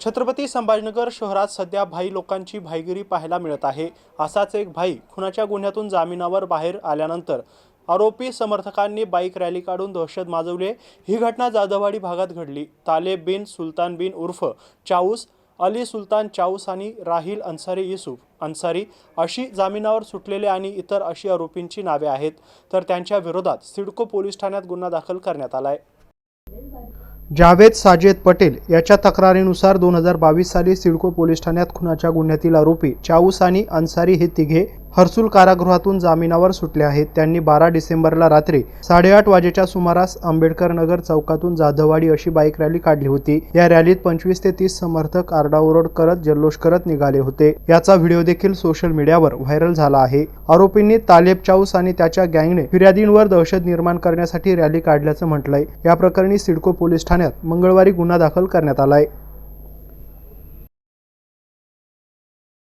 छत्रपती संभाजीनगर शहरात सध्या भाई लोकांची भाईगिरी पाहायला मिळत आहे. असाच एक भाई खुनाच्या गुन्ह्यातून जामिनावर बाहेर आल्यानंतर आरोपी समर्थकांनी बाईक रॅली काढून दहशत माजवली. ही घटना जाधववाडी भागात घडली. तालेब बिन सुलतान बिन उर्फ चाऊस अली सुलतान चाऊस आणि राहिल अन्सारी युसुफ अन्सारी अशी जामिनावर सुटलेले आणि इतर अशी आरोपींची नावे आहेत. तर त्यांच्या विरोधात सिडको पोलीस ठाण्यात गुन्हा दाखल करण्यात आला आहे जावेद साजेद पटेल याच्या तक्रारीनुसार दोन हजार बावीस साली सिडको पोलीस ठाण्यात खुनाच्या गुन्ह्यातील आरोपी चाऊस आणि अन्सारी हे तिघे हर्सुल कारागृहातून जामिनावर सुटले आहेत. त्यांनी बारा डिसेंबरला रात्री साडेआठ वाजेच्या सुमारास आंबेडकर नगर चौकातून जाधववाडी अशी बाईक रॅली काढली होती. या रॅलीत पंचवीस ते तीस समर्थक आरडाओरड करत जल्लोष करत निघाले होते. याचा व्हिडिओ देखील सोशल मीडियावर व्हायरल झाला आहे. आरोपींनी तालेब चाऊस आणि त्याच्या गँगने फिर्यादींवर दहशत निर्माण करण्यासाठी रॅली काढल्याचं म्हटलंय. या प्रकरणी सिडको पोलीस ठाण्यात मंगळवारी गुन्हा दाखल करण्यात आलाय.